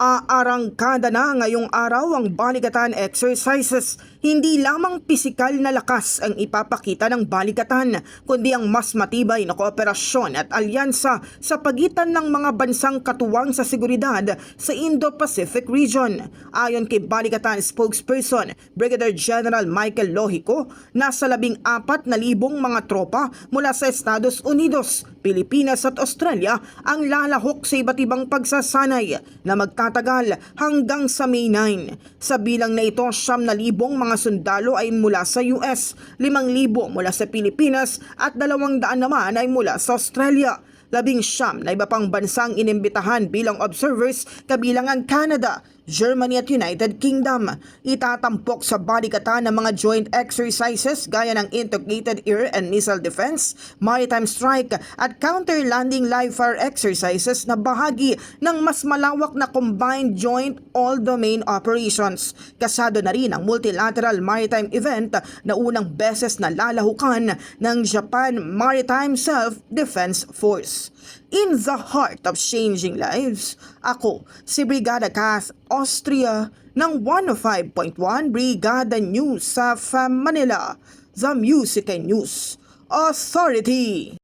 Aarangkada na ngayong araw ang baligatan exercises. Hindi lamang pisikal na lakas ang ipapakita ng baligatan, kundi ang mas matibay na kooperasyon at alyansa sa pagitan ng mga bansang katuwang sa seguridad sa Indo-Pacific region. Ayon kay baligatan spokesperson Brigadier General Michael Lohico, nasa labing apat na libong mga tropa mula sa Estados Unidos, Pilipinas at Australia ang lalahok sa iba't ibang pagsasanay na magtatagal hanggang sa May 9. Sa bilang na ito, siyam na libong mga sundalo ay mula sa US, limang libo mula sa Pilipinas at dalawang daan naman ay mula sa Australia. Labing siyam na iba pang bansang inimbitahan bilang observers kabilang ang Canada, Germany at United Kingdom. Itatampok sa balikatan ng mga joint exercises gaya ng Integrated Air and Missile Defense, Maritime Strike at Counter-Landing Live Fire Exercises na bahagi ng mas malawak na Combined Joint All-Domain Operations. Kasado na rin ang multilateral maritime event na unang beses na lalahukan ng Japan Maritime Self-Defense Force. In the heart of changing lives, ako si Brigada Cass Austria ng 105.1 Brigada News sa Manila, the Music and News Authority.